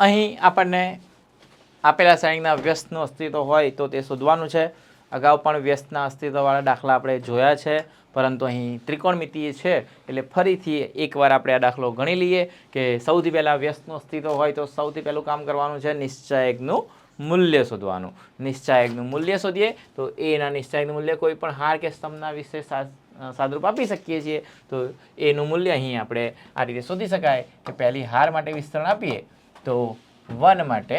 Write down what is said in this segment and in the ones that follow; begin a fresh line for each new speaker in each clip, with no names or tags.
અહીં આપણને આપેલા શ્રેણીના વ્યસ્તનું અસ્તિત્વ હોય તો તે શોધવાનું છે. અગાઉ પણ વ્યસ્તના અસ્તિત્વવાળા દાખલા આપણે જોયા છે, પરંતુ અહીં ત્રિકોણમિતિય છે એટલે ફરીથી એકવાર આપણે આ દાખલો ગણી લઈએ કે સૌથી પહેલાં વ્યસ્તનું અસ્તિત્વ હોય તો સૌથી પહેલું કામ કરવાનું છે નિશ્ચયકનું મૂલ્ય શોધવાનું. નિશ્ચયકનું મૂલ્ય શોધીએ તો એના નિશ્ચયકનું મૂલ્ય કોઈ પણ હાર કે સ્તંભના વિશે સાદરૂપ આપી શકીએ છીએ. તો એનું મૂલ્ય અહીં આપણે આ રીતે શોધી શકાય કે પહેલી હાર માટે વિસ્તરણ આપીએ. તો વન માટે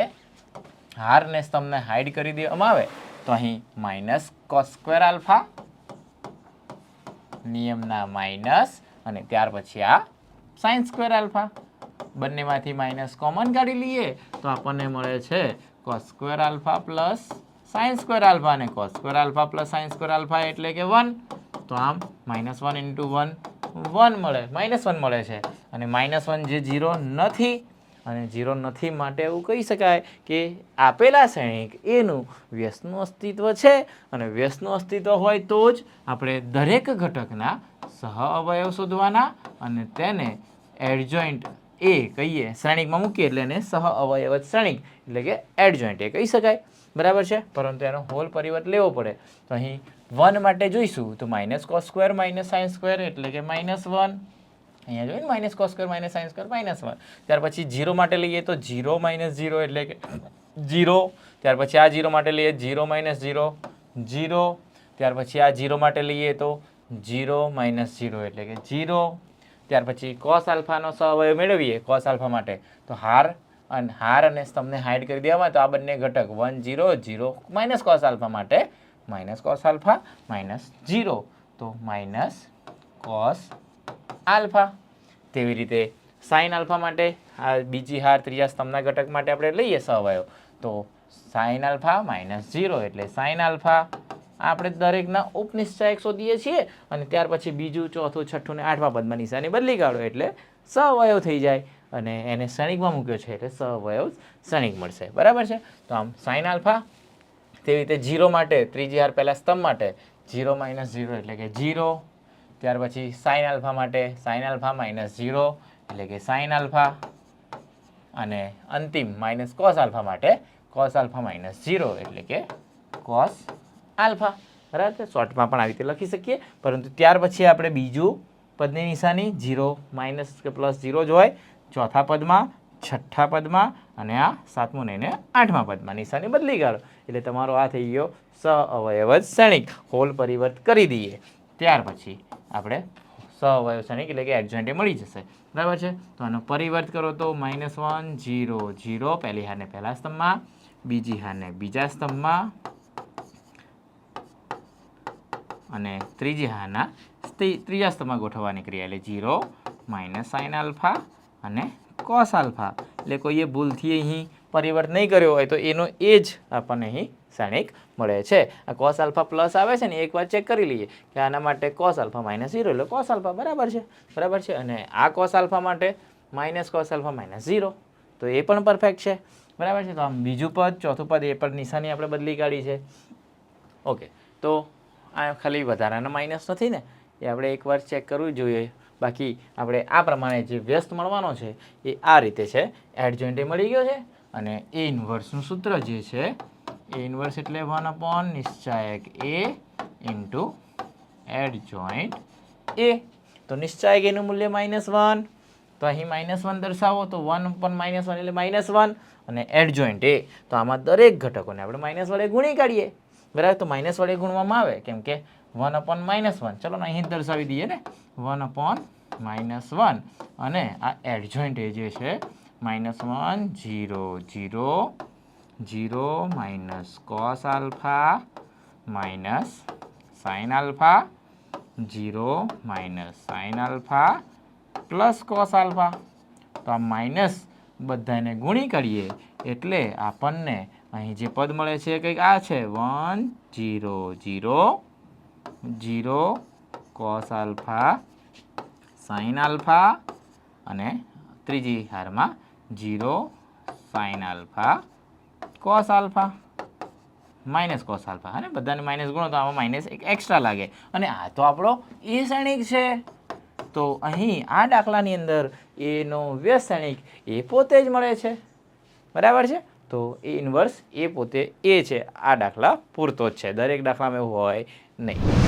હારને સ્તંભને હાઈડ કરી દેવામાં આવે. તો અહીં માઇનસ કોસ સ્ક્વેર આલ્ફા નિયમના માઇનસ અને ત્યાર પછી આ સાઇન સ્ક્વેર આલ્ફા બંનેમાંથી માઇનસ કોમન કાઢી લઈએ તો આપણને મળે છે cos square alpha plus sine square alpha અને cos square alpha plus sine square alpha એટલે કે વન તો આમ minus one into one one મળે માઇનસ વન મળે છે. અને માઇનસ વન જે ઝીરો નથી અને ઝીરો નથી માટે એવું કહી શકાય કે આપેલા શ્રેણિક એનું વ્યસ્તનું અસ્તિત્વ છે અને વ્યસ્તનું અસ્તિત્વ હોય તો જ આપણે દરેક ઘટકના સહ અવયવ શોધવાના અને તેને એડજોઈન્ટ એ કહીએ શ્રેણિકમાં મૂકીએ એટલે એને સહ અવયવ શ્રેણિક એટલે કે એડજોઈન્ટ એ કહી શકાય. બરાબર છે? પરંતુ એનો હોલ પરિવર્ત લેવો પડે. તો અહીં વન માટે જોઈશું તો minus cos square minus sines square એટલે કે માઇનસ વન અહીંયા જોઈએ minus cos square minus sine square minus one ત્યાર પછી જીરો માટે લઈએ તો જીરો માઇનસ જીરો એટલે કે જીરો ત્યાર પછી આ જીરો માટે લઈએ જીરો માઇનસ જીરો જીરો ત્યાર પછી આ જીરો માટે લઈએ તો જીરો માઇનસ જીરો એટલે કે જીરો ત્યાર પછી કોસ આલ્ફાનો સહવય મેળવીએ કોસ આલ્ફા માટે. તો હાર અને હાર અને સ્તંભને હાઈડ કરી દેવામાં તો આ બંને ઘટક one zero zero minus cos alpha માટે minus cos alpha minus zero તો માઇનસ કોસ આલ્ફા. તેવી રીતે સાઇન આલ્ફા માટે, આ બીજી હાર ત્રીજા સ્તંભના ઘટક માટે આપણે લઈએ સવયવ તો સાઇન આલ્ફા માઇનસ ઝીરો એટલે સાઇન આલ્ફા આપણે દરેકના ઉપનિશ્ચાયક શોધીએ છીએ અને ત્યાર પછી બીજું, ચોથું, છઠ્ઠું ને આઠમા પદમાં નિશાની બદલી કાઢો એટલે સવયવ થઈ જાય અને એને શ્રેણિકમાં મૂક્યો છે એટલે સવયવ શ્રેણિક મળશે. બરાબર છે? તો આમ સાઇન આલ્ફા તેવી રીતે જીરો માટે, ત્રીજી હાર પહેલાં સ્તંભ માટે જીરો માઇનસ જીરો એટલે કે જીરો ત્યાર પછી સાઇન આલ્ફા માટે સાઇન આલ્ફા માઇનસ ઝીરો એટલે કે સાઇન આલ્ફા અને અંતિમ માઇનસ કોસ આલ્ફા માટે કોસ આલ્ફા માઇનસ ઝીરો એટલે કે કોસ આલ્ફા બરાબર? શોર્ટમાં પણ આવી રીતે લખી શકીએ. પરંતુ ત્યાર પછી આપણે બીજું પદની નિશાની ઝીરો માઇનસ કે પ્લસ ઝીરો જ હોય. ચોથા પદમાં, છઠ્ઠા પદમાં અને આ સાતમું નહીંને આઠમા પદમાં નિશાની બદલી કાઢો એટલે તમારો આ થઈ ગયો સ અવયવ જ શ્રેણિક. હોલ પરિવર્ત કરી દઈએ. ત્યાર પછી આપણે સહઅવયવ શ્રેણિક એટલે કે એડજોઇન્ટ મળી જશે. બરાબર છે? તો આનો પરિવર્ત કરો તો માઇનસ વન જીરો જીરો પહેલી હારને પહેલા સ્તંભમાં, બીજી હારને બીજા સ્તંભમાં, અને ત્રીજી હારના ત્રીજા સ્તંભમાં ગોઠવવાની ક્રિયા એટલે જીરો માઇનસ સાઇન આલ્ફા અને કોસ આલ્ફા એટલે કોઈએ ભૂલથી અહીં પરિવર્ત નહીં કર્યો હોય તો એનો એ જ આપણને અહીં શ્રેણિક મળે છે. આ કોસ આલ્ફા પ્લસ આવે છે ને એકવાર ચેક કરી લઈએ કે આના માટે કોસ આલ્ફા માઇનસ ઝીરો એટલે કોસ આલ્ફા બરાબર છે. બરાબર છે? અને આ કોસ આલ્ફા માટે minus cos alpha minus zero તો એ પણ પરફેક્ટ છે. બરાબર છે? તો આમ બીજું પદ, ચોથું પદ એ પણ નિશાની આપણે બદલી કાઢી છે. ઓકે. તો આ ખાલી વધારાના માઇનસ નથી ને? એ આપણે એકવાર ચેક કરવું જોઈએ. બાકી આપણે આ પ્રમાણે જે વ્યસ્ત મળવાનો છે એ આ રીતે છે. એડજોઇન્ટ મળી ગયો છે. અને એ ઇન્વર્સનું સૂત્ર જે છે, એ ઇન્વર્સ એટલે વન અપોન નિશ્ચાયક એ ઇન્ટુ એડજોઇન્ટ એ તો નિશ્ચાયક એનું મૂલ્ય માઇનસ વન તો અહીં માઇનસ વન દર્શાવો, તો વન પણ માઇનસ વન એટલે માઇનસ વન અને એડ જોઈન્ટ એ તો આમાં દરેક ઘટકોને આપણે માઇનસ વડે ગુણી કાઢીએ. બરાબર? તો માઇનસ વડે ગુણવામાં આવે, કેમ કે વન અપોન માઇનસ વન ચલો અહીં દર્શાવી દઈએ ને. વન અપોન માઇનસ વન અને આ એડજોઇન્ટ એ જે છે minus one zero zero zero minus cos alpha minus sine alpha zero minus sine alpha plus cos alpha તો આ માઇનસ બધાને ગુણી કરીએ એટલે આપણને અહીં જે પદ મળે છે કંઈક આ છે. One zero zero zero cos alpha sine alpha અને ત્રીજી હારમાં zero sine alpha cos alpha minus cos alpha હા ને બધાને માઇનસ ગુણો તો આમાં માઇનસ એક એક્સ્ટ્રા લાગે અને આ તો આપણો એ શ્રેણિક છે। તો અહીં આ દાખલાની અંદર એનો વ્યસ્ત શ્રેણિક એ પોતે જ મળે છે। બરાબર છે? તો એ ઇન્વર્સ એ પોતે એ છે। આ દાખલા પૂરતો જ છે। દરેક દાખલામાં એવું હોય નહીં.